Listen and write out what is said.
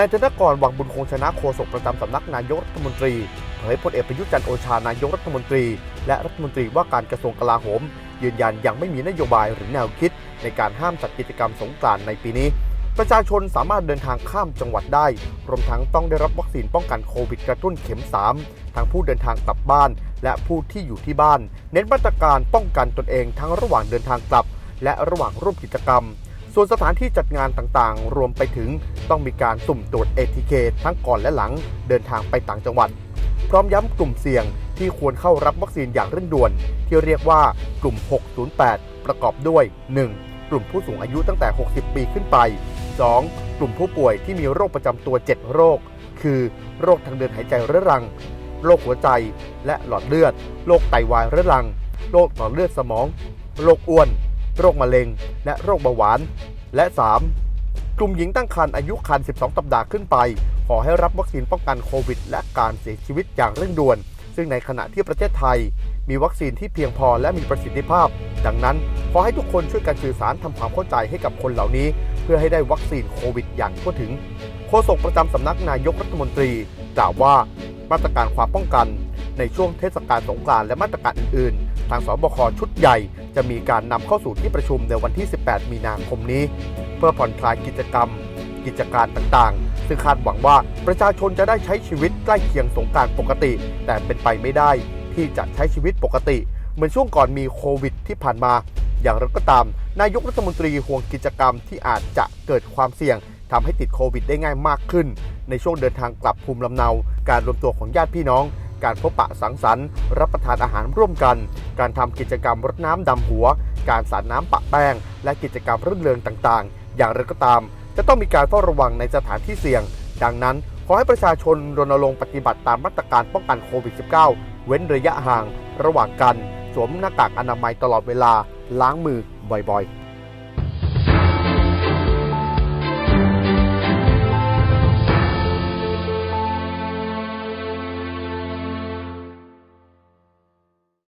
นายธนกรวังบุญคงชนะโฆษกประจำสำนักนายกรัฐมนตรีเผยพลเอกประยุทธ์จันโอชานายกรัฐมนตรี และรัฐมนตรีว่าการกระทรวงกลาโหม ยืนยันยังไม่มีนโยบายหรือแนวคิด ในการห้ามจัดกิจกรรมสงกรานต์ในปีนี้ ประชาชนสามารถเดินทางข้ามจังหวัดได้ รวมทั้งต้องได้รับวัคซีนป้องกันโควิดกระตุ้นเข็ม 3 ทั้งผู้เดินทางกลับบ้าน และผู้ที่อยู่ที่บ้าน เน้นมาตรการป้องกันตนเองทั้งระหว่างเดินทางกลับ และระหว่างร่วมกิจกรรม ส่วนสถานที่จัดงานต่างๆ รวมไปถึงต้องมีการสุ่มตรวจ ATK ทั้งก่อนและหลังเดินทางไปต่างจังหวัด พร้อมย้ำกลุ่มเสี่ยงที่ควรเข้ารับวัคซีนอย่างเร่งด่วน ที่เรียกว่ากลุ่ม 608 ประกอบด้วย 1. กลุ่มผู้สูงอายุตั้งแต่ 60 ปีขึ้นไป 2. กลุ่มผู้ป่วยที่มีโรคประจำตัว 7 โรค คือโรคทางเดินหายใจเรื้อรัง โรคหัวใจและหลอดเลือด โรคไตวายเรื้อรัง โรคหลอดเลือดสมอง โรคอ้วน โรคมะเร็ง และโรคเบาหวาน และ 3. กลุ่มหญิงตั้งครรภ์อายุครรภ์ 12 สัปดาห์ขึ้นไป ขอให้รับวัคซีนป้องกันโควิด และการเสียชีวิตอย่างเร่งด่วน ซึ่งในขณะที่ประเทศไทย มีวัคซีนที่เพียงพอและมีประสิทธิภาพ ดังนั้นขอให้ทุกคนช่วยกันสื่อสารทำความเข้าใจให้กับคนเหล่านี้ เพื่อให้ได้วัคซีนโควิด อย่างทั่วถึงโฆษกประจำสำนักนายกรัฐมนตรีกล่าวว่ามาตรการความป้องกันในช่วงเทศกาลสงกรานต์และมาตรการอื่นๆ ทางสบคชุดใหญ่ จะมีการนำเข้าสู่ที่ประชุมในวันที่ 18 มีนาคมนี้ เพื่อผ่อนคลายกิจกรรม กิจการต่างๆ ซึ่งคาดหวังว่าประชาชนจะได้ใช้ชีวิตใกล้เคียงสงการปกติ แต่เป็นไปไม่ได้ที่จะใช้ชีวิตปกติ เหมือนช่วงก่อนมีโควิดที่ผ่านมา อย่างไรก็ตาม นายกรัฐมนตรีห่วงกิจกรรมที่อาจจะเกิดความเสี่ยงทำให้ติดโควิดได้ง่ายมากขึ้น ในช่วงเดินทางกลับภูมิลำเนา การรวมตัวของญาติพี่น้อง การพบปะสังสรรค์ รับประทานอาหารร่วมกัน การทำกิจกรรมรดน้ำดำหัว การสาดน้ำปะแป้ง และกิจกรรมรื่นเริงต่างๆ อย่างไรก็ตาม จะต้องมีการเฝ้าระวังในสถานที่เสี่ยง ดังนั้น ขอให้ประชาชนรณรงค์ปฏิบัติตามมาตรการป้องกันโควิด -19 เว้นระยะห่าง ระหว่างกัน สวมหน้ากากอนามัยตลอดเวลา ล้างมือบ่อยๆ